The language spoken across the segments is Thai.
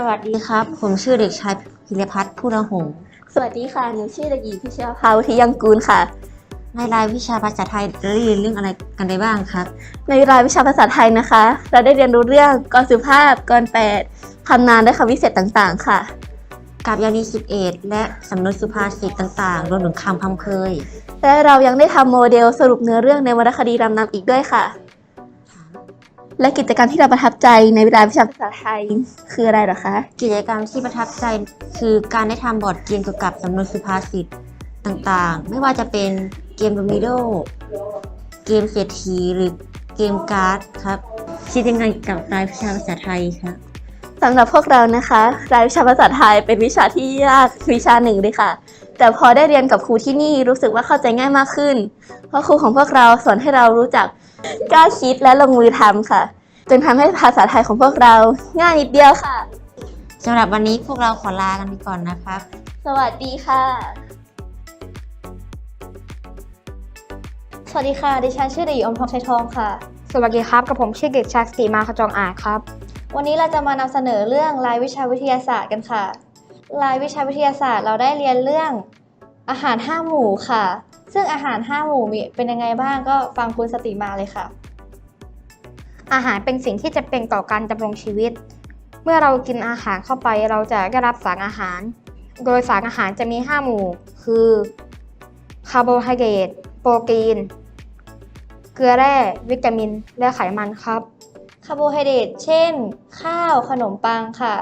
สวัสดีครับ ผมชื่อเด็กชายพิรพัฒน์ผู้ระหงษ์สวัสดีค่ะ หนูชื่อเด็กหญิงพิชยาภาวุฒิยังกูลค่ะ ในรายวิชาภาษาไทยเราได้เรียนเรื่องอะไรกันได้บ้างครับ ในรายวิชาภาษาไทยนะคะ เราได้เรียนรู้เรื่องกรสุภาพ กรแปดคำนามและคำวิเศษต่างๆ ค่ะ กับยานีสิบเอ็ดและสำนวนสุภาษิตต่างๆ รวมถึงคำพังเพยและเรายังได้ทำโมเดลสรุปเนื้อเรื่องในวรรณคดีรำนำอีกด้วยค่ะ และกิจกรรมที่เราประทับใจในรายวิชาภาษาไทยคืออะไรเหรอคะ กิจกรรมที่ประทับใจคือการได้ทำบอร์ดเกมเกี่ยวกับสำนวนสุภาษิตต่างๆ ไม่ว่าจะเป็นเกมโดมิโดเกมเศรษฐีหรือเกมการ์ดครับคิดยังไงกับรายวิชาภาษาไทยครับสำหรับพวกเรานะคะ รายวิชาภาษาไทยเป็นวิชาที่ยากวิชาหนึ่งเลยค่ะ แต่พอได้เรียนกับครูที่นี่รู้สึกว่าเข้าใจง่ายมากขึ้น เพราะครูของพวกเราสอนให้เรารู้จักกล้าคิดและลงมือทำค่ะ จนทำให้ภาษาไทยของพวกเราง่ายนิดเดียวค่ะ สำหรับวันนี้พวกเราขอลากันไปก่อนนะครับ สวัสดีค่ะ สวัสดีค่ะ ดิฉันชื่อเด็กหญิงอมทองชัยทองค่ะ สวัสดีครับ กับผมชื่อเด็กชายสติมาขจรอาจครับ วันนี้เราจะมานำเสนอเรื่องรายวิชาวิทยาศาสตร์กันค่ะ รายวิชาวิทยาศาสตร์เราได้เรียนเรื่องอาหารห้าหมู่ค่ะ ซึ่งอาหารห้าหมู่มีเป็นยังไงบ้างก็ฟังคุณสติมาเลยค่ะ อาหารเป็นสิ่งที่จะเป็นต่อการดำรงชีวิต เมื่อเรากินอาหารเข้าไปเราจะได้รับสารอาหาร โดยสารอาหารจะมี 5 หมู่ คือคาร์โบไฮเดรตโปรตีน เกลือแร่วิตามิน และไขมันครับคาร์โบไฮเดรตเช่น ข้าวขนมปังค่ะ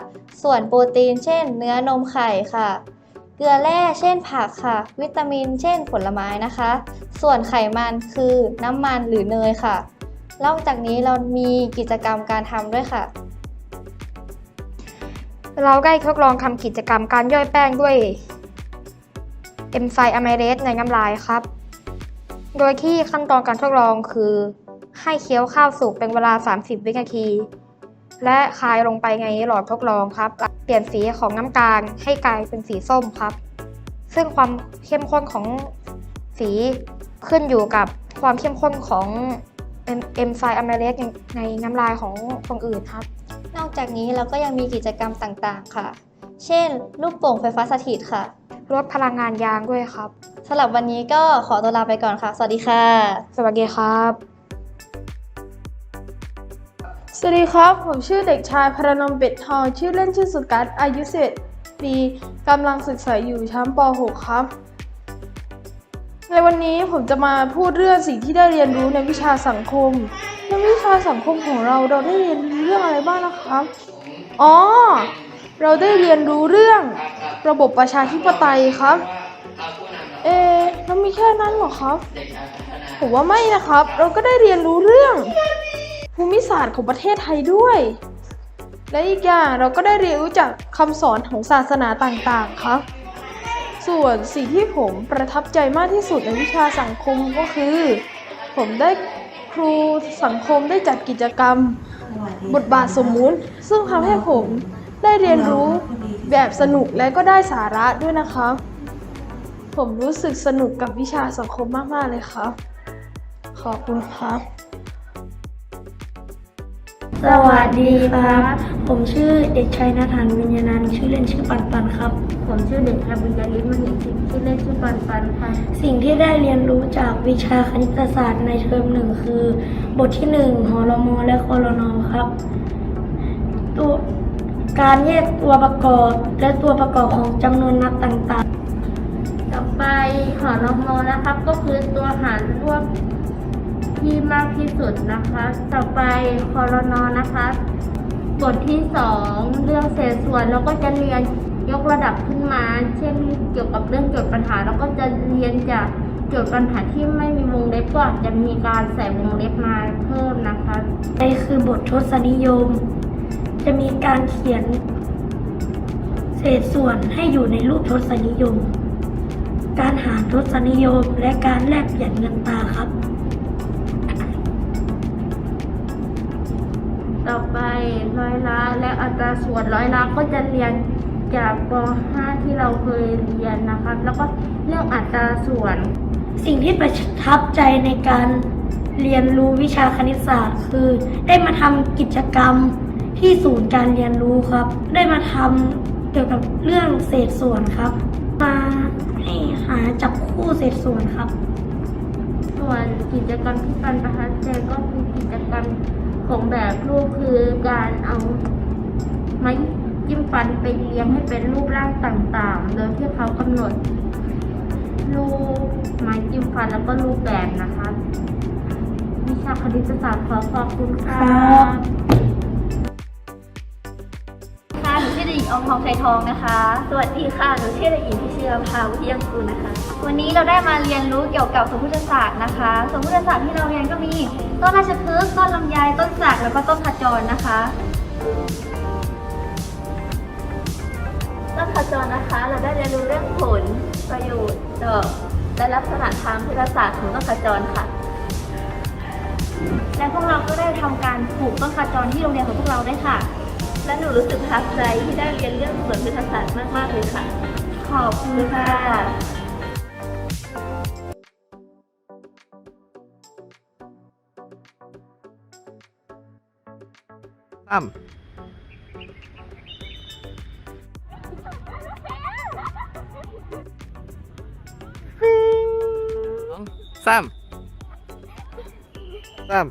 ส่วนโปรตีน เช่น เนื้อนมไข่ค่ะ เกลือแร่เช่นผักค่ะ วิตามิน เช่น ผลไม้นะคะ ส่วนไขมันคือน้ำมันหรือเนยค่ะ นอกจากนี้เรามีกิจกรรมการทำด้วยค่ะ เราได้ทดลองทำกิจกรรมการย่อยแป้งด้วยเอนไซม์อะไมเลสในน้ำลายครับ โดยที่ขั้นตอนการทดลองคือ ให้เคี้ยวข้าวสุกเป็นเวลา 30 วินาที และคายลงไปในหลอดทดลองครับ เปลี่ยนสีของน้ำตาลให้กลายเป็นสีส้มครับ ซึ่งความเข้มข้นของสีขึ้นอยู่กับความเข้มข้นของ เอนไซม์อะไมเลสในน้ำลายของคนอื่นครับ นอกจากนี้เราก็ยังมีกิจกรรมต่างๆค่ะ เช่น ลูกโป่งไฟฟ้าสถิตค่ะ ลดพลังงานยางด้วยครับสำหรับวันนี้ก็ขอตัวลาไปก่อนค่ะ สวัสดีค่ะ สวัสดีครับ สวัสดีครับ ผมชื่อเด็กชายพรนมเป็ดทอง ชื่อเล่นชื่อสุกัสอายุ11ปีกำลังศึกษาอยู่ชั้นป .6 ครับ ในวันนี้ผมจะมาพูดเรื่องสิ่งที่ได้เรียนรู้ในวิชาสังคม ในวิชาสังคมของเราเราได้เรียนรู้เรื่องอะไรบ้างนะครับ อ๋อ เราได้เรียนรู้เรื่องระบบประชาธิปไตยครับ เอะแล้วมีแค่นั้นหรอครับ ผมว่าไม่นะครับ เราก็ได้เรียนรู้เรื่อง ภูมิศาสตร์ของประเทศไทยด้วย และอีกอย่างเราก็ได้เรียนรู้จากคำสอนของศาสนาต่างๆ ครับ ส่วนสิ่งที่ผมประทับใจมากที่สุดในวิชาสังคมก็คือ ผมได้ครูสังคมได้จัดกิจกรรม บทบาทสมมุติ ซึ่งทำให้ผมได้เรียนรู้แบบสนุกและก็ได้สาระด้วยนะครับ ผมรู้สึกสนุกกับวิชาสังคมมาก ๆ เลยครับ ขอบคุณครับ สวัสดีครับ ผมชื่อเด็กชายนาธานวิญญานันท์ชื่อเล่นชื่อปันปันครับ ผมชื่อเด็กชายบุญยริศมหิสิทธิ์ชื่อเล่นชื่อปันปันค่ะ สิ่งที่ได้เรียนรู้จากวิชาคณิตศาสตร์ในเทอมหนึ่งคือ บทที่หนึ่งหอรมอและคอรนอครับ ตัวการแยกตัวประกอบและตัวประกอบของจำนวนนับต่างต่อไปหอนมอนะครับ ก็คือตัวหารร่วม ที่มากที่สุดนะคะ ต่อไปคอรนอนะคะบทที่สองเรื่องเศษส่วนเราก็จะเรียนยกระดับขึ้นมา เช่นเกี่ยวกับเรื่องโจทย์ปัญหาเราก็จะเรียนจากโจทย์ปัญหาที่ไม่มีวงเล็บก็อาจะมีการใส่วงเล็บมาเพิ่มนะคะๆในคือบททศนิยม จะมีการเขียน เศษส่วนให้อยู่ในรูปทศนิยม การหารทศนิยมและการแลกเปลี่ยนเงินตรา ต่อไปร้อยละและอัตราส่วนร้อยละก็จะเรียนจากป .5 ที่เราเคยเรียนนะคะแล้วก็เรื่องอัตราส่วน สิ่งที่ประทับใจในการเรียนรู้วิชาคณิตศาสตร์ คือ ได้มาทำกิจกรรมที่ที่ศูนย์การเรียนรู้ครับ ได้มาทำเกี่ยวกับเรื่องเศษส่วนครับ มาให้หาจับคู่เศษส่วนครับ ส่วนกิจกรรมที่ปันประทับใจก็คือกิจกรรม ของแบบรูปคือการเอาไม้จิ้มฟันไปเลี้ยงให้เป็นรูปร่างต่างๆ โดยที่เขากำหนด รูปไม้จิ้มฟันแล้วก็รูปแบบนะคะ วิชาคณิตศาสตร์ขอขอบคุณครับค่ะ งออมทองไทยทองนะคะ สวัสดีค่ะ หนูชื่อเด็กหญิงพิเชยภาวิทยากุลนะคะ วันนี้เราได้มาเรียนรู้เกี่ยวกับสมพุทธศาสตร์นะคะ สมพุทธศาสตร์ที่เราเรียนก็มี ต้นราชพฤกษ์ ต้นลำไย ต้นสักแล้วก็ต้นขจรนะคะ ต้นขจรนะคะ เราได้เรียนรู้เรื่องผล ประโยชน์ ดอก และลักษณะทางพุทธศาสตร์ของต้นขจรค่ะและพวกเราก็ได้ทำการปลูกต้นขจรที่โรงเรียนของพวกเราด้วยค่ะ และหนูรู้สึกประทับใจที่ได้เรียนเรื่องสวนพฤกษศาสตร์มาก ๆ เลยค่ะ ขอบคุณค่ะตั้มสองสามสาม